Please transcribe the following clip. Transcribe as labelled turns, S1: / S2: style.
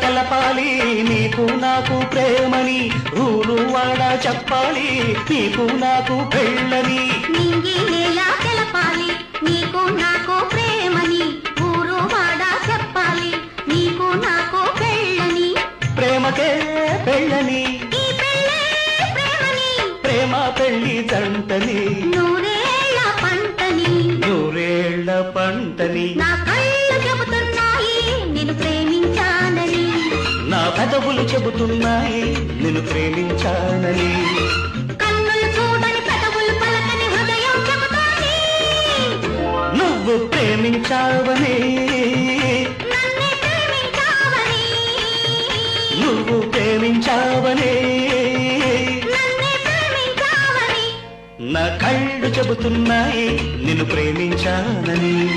S1: తెలపాలి నీకు నాకు ప్రేమని ఊరు వాడ చెప్పాలి నీకు నాకు పెళ్ళని.
S2: నింగి నేల తెలపాలి నీకు నాకు ప్రేమని ఊరు వాడ చెప్పాలి నీకు నాకు పెళ్ళని.
S1: ప్రేమకే పెళ్ళని.
S2: ఈ పెళ్ళే ప్రేమని.
S1: ప్రేమ పెళ్ళి జంటని
S2: నూరేళ్ళ పంటని.
S1: నూరేళ్ళ పంటని.
S2: నా
S1: పెదవులు చెబుతున్నాయి నిన్ను ప్రేమించానని. నువ్వు ప్రేమించావని. నువ్వు ప్రేమించావని. నా కళ్ళు చెబుతున్నాయి నిన్ను ప్రేమించానని.